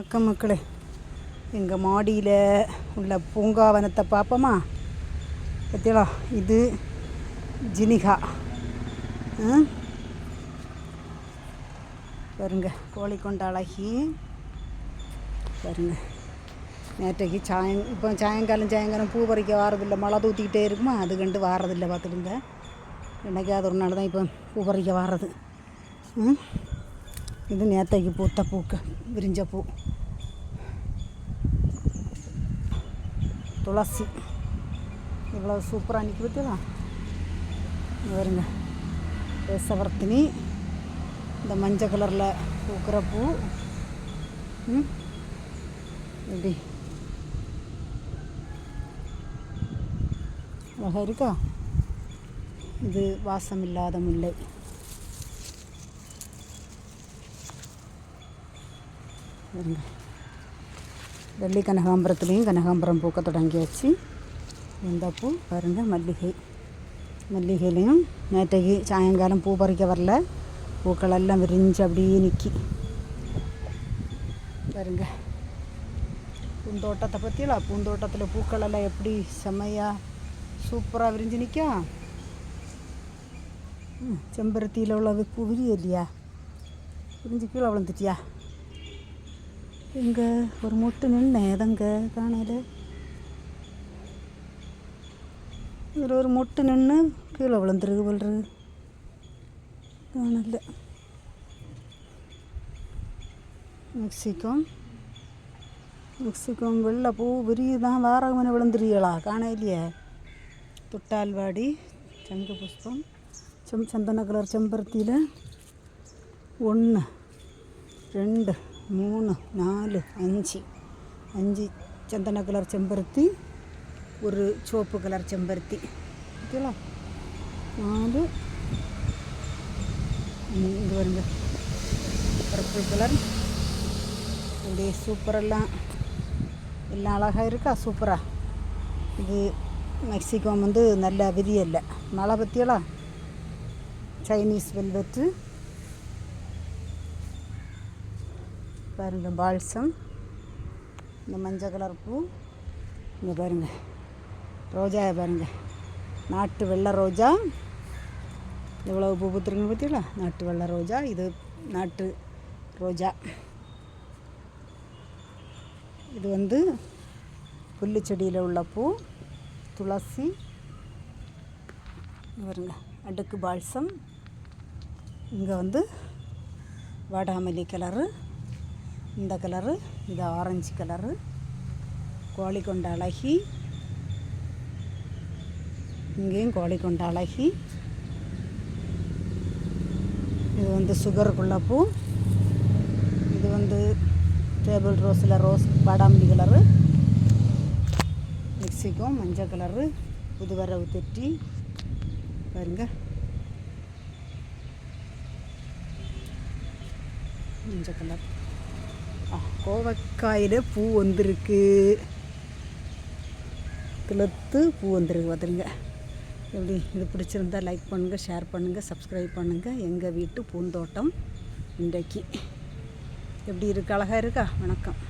வணக்கம் மக்களே. எங்கள் மாடியில் உள்ள பூங்காவனத்தை பார்ப்போமா பத்தியலா இது ஜினிகா. பாருங்க கோழி கொண்ட அழகி. பாருங்க நேற்றைக்கு சாயம் இப்போ சாயங்காலம் சாயங்காலம் பூ பறிக்க வாரதில்லை. மழை தூத்திக்கிட்டே இருக்குமா? அது கண்டு வாரதில்லை பார்த்துடுங்க என்னைக்காவது ஒரு நாள் தான் இப்போ பூ பறிக்க வாரது. ம்? இது நேத்தைக்கு பூத்த பூக்க விரிஞ்ச பூ. துளசி. இவ்வளோ சூப்பராக நிற்கி பற்றியலாம் வருங்க பேசவர்த்தினி இந்த மஞ்சள் கலரில் பூக்கிற பூ. எப்படி? அழகாக இருக்கா? இது வாசம் இல்லாத முல்லை. வருங்க வெள்ளி கனகாம்பரத்துலேயும் கனகாம்பரம் பூக்க தொடங்கியாச்சு. இந்த பூ பாருங்கள் மல்லிகை. மல்லிகையிலையும் நேற்றைக்கு சாயங்காலம் பூ பறிக்க வரல. பூக்கள் எல்லாம் விரிஞ்சு அப்படியே நிற்கி பாருங்க. பூந்தோட்டத்தை பற்றியெல்லாம் பூந்தோட்டத்தில் பூக்கள் எல்லாம் எப்படி செம்மையாக சூப்பராக விரிஞ்சு நிற்கும் செம்பருத்தியில் உள்ளது பூ விரிய இல்லையா? விரிஞ்சு கீழே விழுந்துட்டியா? எங்க ஒரு மொட்டு நின்று எதங்க காணையில் இதில் ஒரு மொட்டு நின்று கீழே விழுந்துருக்கு போல்றது காணல மெக்சிகோம் மெக்சிகோம் வெள்ளை பூ விரியுதான் வாரகமனை விழுந்துருங்களா காண இல்லையே தொட்டால்வாடி சங்கு புஷ்பம் செம் சந்தன கலர் செம்பருத்தியில் ஒன்று ரெண்டு. மூணு நாலு அஞ்சு அஞ்சு சந்தன கலர் செம்பருத்தி ஒரு சிவப்பு கலர் செம்பருத்தி ஓகேங்களா நாலு ம், இங்க வருங்க பர்பிள் கலர் அப்படியே சூப்பரெல்லாம் எல்லாம் அழகாக இருக்கா சூப்பராக இது மெக்சிகோம் வந்து நல்ல விதியல்ல மழை பற்றியலாம் சைனீஸ் வெல்வெட்டு பாருங்க பால்சம். இந்த மஞ்சள் கலர் பூ. இங்கே பாருங்க ரோஜா பாருங்க. நாட்டு வெள்ளை ரோஜா. எவ்வளோ பூ பூத்துருங்க பார்த்தீங்களா நாட்டு வெள்ளை ரோஜா இது நாட்டு ரோஜா. இது வந்து புல்லு செடியில் உள்ள பூ. துளசி. இங்க பாருங்க அடுக்கு பால்சம். இங்கே வந்து வாடாமல்லி கலரு. இந்த கலரு இது ஆரஞ்சு கலரு. கோழி கொண்ட அழகி. இங்கேயும் கோழி கொண்ட அழகி. இது வந்து சுகருக்குள்ள பூ. இது வந்து டேபிள் ரோஸில் ரோஸ் பாடாமல்லி கலரு. மெக்சிகோ மஞ்சள் கலரு. புதுவரவு தெட்டி. பாருங்க. மஞ்சள் கலர். கோவக்காயில் பூ வந்திருக்கு. துளத்து பூ வந்திருக்கு பார்த்துருங்க எப்படி? இது பிடிச்சிருந்தா லைக் பண்ணுங்கள் ஷேர் பண்ணுங்கள் சப்ஸ்கிரைப் பண்ணுங்கள் எங்கள் வீட்டு பூந்தோட்டம் இன்றைக்கு. எப்படி இருக்கு? அழகாக இருக்கா? வணக்கம்.